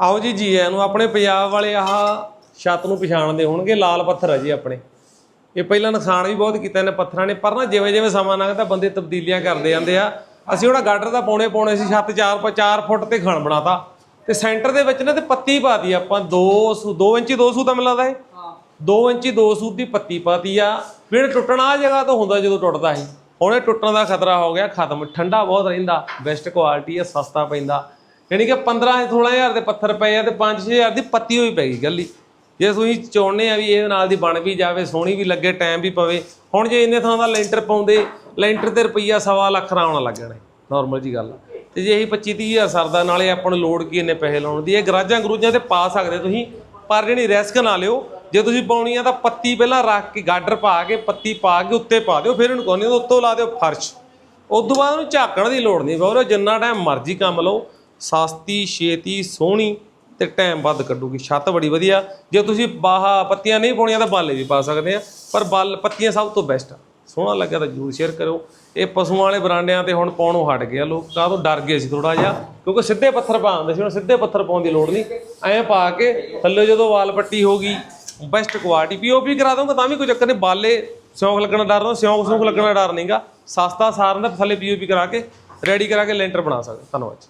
ਆਓ ਜੀ ਜੀ ਆਇਆਂ ਨੂੰ ਆਪਣੇ ਪੰਜਾਬ ਵਾਲੇ ਆਹ ਛੱਤ ਨੂੰ ਪਛਾਣਦੇ ਹੋਣਗੇ ਲਾਲ ਪੱਥਰ ਆ ਜੀ ਆਪਣੇ। ਇਹ ਪਹਿਲਾਂ ਨੁਕਸਾਨ ਵੀ ਬਹੁਤ ਕੀਤਾ ਇਹਨੇ ਪੱਥਰਾਂ ਨੇ ਪਰ ਨਾ ਜਿਵੇਂ ਜਿਵੇਂ ਸਮਾਂ ਲੰਘਦਾ ਬੰਦੇ ਤਬਦੀਲੀਆਂ ਕਰਦੇ ਜਾਂਦੇ ਆ। ਅਸੀਂ ਉਹਦਾ ਗਾਡਰ ਦਾ ਪੌਣੇ ਪੌਣੇ ਸੀ ਛੱਤ 4 4 ਫੁੱਟ ਤੇ ਖਣ ਬਣਾਤਾ। ਤੇ ਸੈਂਟਰ ਦੇ ਵਿੱਚ ਨਾ ਤੇ ਪੱਤੀ ਪਾਤੀ ਆਪਾਂ 2 ਸੂ 2 ਇੰਚੀ 2 ਸੂ ਤਾਂ ਮਿਲਦਾ ਇਹ। 2 ਇੰਚੀ 2 ਸੂ ਦੀ ਪੱਤੀ ਪਾਤੀ ਆ। ਵੀੜ ਟੁੱਟਣਾ ਆ ਜਗ੍ਹਾ ਤੋਂ ਹੁੰਦਾ ਜਦੋਂ ਟੁੱਟਦਾ ਸੀ। ਹੁਣ ਇਹ ਟੁੱਟਣ ਦਾ ਖਤਰਾ ਹੋ ਗਿਆ ਖਤਮ। ਠੰਡਾ ਬਹੁਤ ਰਹਿੰਦਾ ਬੈਸਟ ਕੁਆਲਿਟੀ ਆ ਸਸਤਾ ਪੈਂਦਾ। ਯਾਨੀ ਕਿ 15 16000 ਦੇ ਪੱਥਰ ਪਏ ਆ ਤੇ 5-6000 ਦੀ ਪੱਤੀ ਹੋਈ ਪੈ ਗਈ ਗੱਲੀ। ਜੇ ਤੁਸੀਂ ਚਾਹੁੰਦੇ ਆ ਵੀ ਇਹਦੇ ਨਾਲ ਦੀ ਬਣ ਵੀ ਜਾਵੇ, ਸੋਹਣੀ ਵੀ ਲੱਗੇ ਟਾਈਮ ਵੀ ਪਵੇ, ਹੁਣ ਜੇ ਇੰਨੇ ਥਾਂ ਦਾ ਲੈਂਟਰ ਪਾਉਂਦੇ, ਲੈਂਟਰ ਤੇ ਰੁਪਈਆ ਸਵਾ ਲੱਖ ਰਾਉਣ ਲੱਗਣਾ ਨਾਰਮਲ ਜੀ ਗੱਲ ਆ। ਤੇ ਜੇ ਇਹੀ 25 30000 ਸਰਦਾ, ਨਾਲੇ ਆਪਾਂ ਨੂੰ ਲੋੜ ਕੀ ਇੰਨੇ ਪੈਸੇ ਲਾਉਣ ਦੀ? ਇਹ ਗਰਾਜਾਂ ਗਰੂਜਾਂ ਤੇ ਪਾ ਸਕਦੇ ਤੁਸੀਂ, ਪਰ ਜਿਹੜੀ ਰਿਸਕ ਨਾ ਲਿਓ। ਜੇ ਤੁਸੀਂ ਪਾਉਣੀ ਆ ਤਾਂ ਪੱਤੀ ਪਹਿਲਾਂ ਰੱਖ ਕੇ, ਗਾਡਰ ਪਾ ਕੇ, ਪੱਤੀ ਪਾ ਕੇ ਉੱਤੇ ਪਾ ਦਿਓ, ਫਿਰ ਇਹਨੂੰ ਕੋਨੀ ਉੱਤੋਂ ਲਾ ਦਿਓ ਫਰਸ਼। ਉਸ ਤੋਂ ਬਾਅਦ ਉਹਨੂੰ ਝਾਕਣ ਦੀ ਲੋੜ ਨਹੀਂ ਬਾਬਰੋ ਜਿੰਨਾ ਟਾਈਮ ਮਰਜ਼ੀ ਕੰਮ ਲਓ। ਸਸਤੀ, ਛੇਤੀ, ਸੋਹਣੀ ਤੇ ਟਾਈਮ ਵੱਧ ਕੱਢੂਗੀ। ਛੱਤ ਬੜੀ ਵਧੀਆ। ਜੇ ਤੁਸੀਂ ਬਾਹਾ, ਪੱਤੀਆਂ ਨਹੀਂ ਪਾਉਣੀਆਂ ਤਾਂ ਬਾਲੇ ਵੀ ਪਾ ਸਕਦੇ ਆ। ਪਰ ਬਾਲ, ਪੱਤੀਆਂ ਸਭ ਤੋਂ ਬੈਸਟ ਆ। ਸੋਹਣਾ ਲੱਗਿਆ ਤਾਂ ਜਰੂਰ ਸ਼ੇਅਰ ਕਰਿਓ। ਇਹ ਪਸ਼ੂਆਂ ਵਾਲੇ ਬਰਾਂਡਿਆਂ ਤੇ ਹੁਣ ਪਾਉਣੋਂ ਹਟ ਗਿਆ ਲੋਕ। ਕਾਹ ਤੋਂ ਡਰ ਗਏ ਸੀ ਥੋੜਾ ਜਿਹਾ? ਕਿਉਂਕਿ ਸਿੱਧੇ ਪੱਥਰ ਪਾਉਂਦੇ ਸੀ, ਹੁਣ ਸਿੱਧੇ ਪੱਥਰ ਪਾਉਣ ਦੀ ਲੋੜ ਨਹੀਂ। ਐਂ ਪਾ ਕੇ ਥੱਲੇ ਜਦੋਂ ਵਾਲ ਪੱਟੀ ਹੋ ਗਈ ਬੈਸਟ ਕੁਆਲਿਟੀ ਪੀਓਪੀ ਕਰਾ ਦਊਂਗਾ ਤਾਂ ਵੀ ਕੋਈ ਚੱਕਰ ਨਹੀਂ। ਬਾਲੇ ਸਿਉਂਕ ਲੱਗਣਾ ਡਰ ਦੋ ਸਿਉਂਕ ਸਿਉਂਕ ਲੱਗਣਾ ਡਰ ਨਹੀਂਗਾ ਸਸਤਾ ਸਾਰਨ ਦਾ ਥੱਲੇ ਪੀਓਪੀ ਕਰਾ ਕੇ ਰੈਡੀ ਕਰਾ ਕੇ ਲੈਂਟਰ ਬਣਾ ਸਕਦੇ। ਧੰਨਵਾਦ ਜੀ।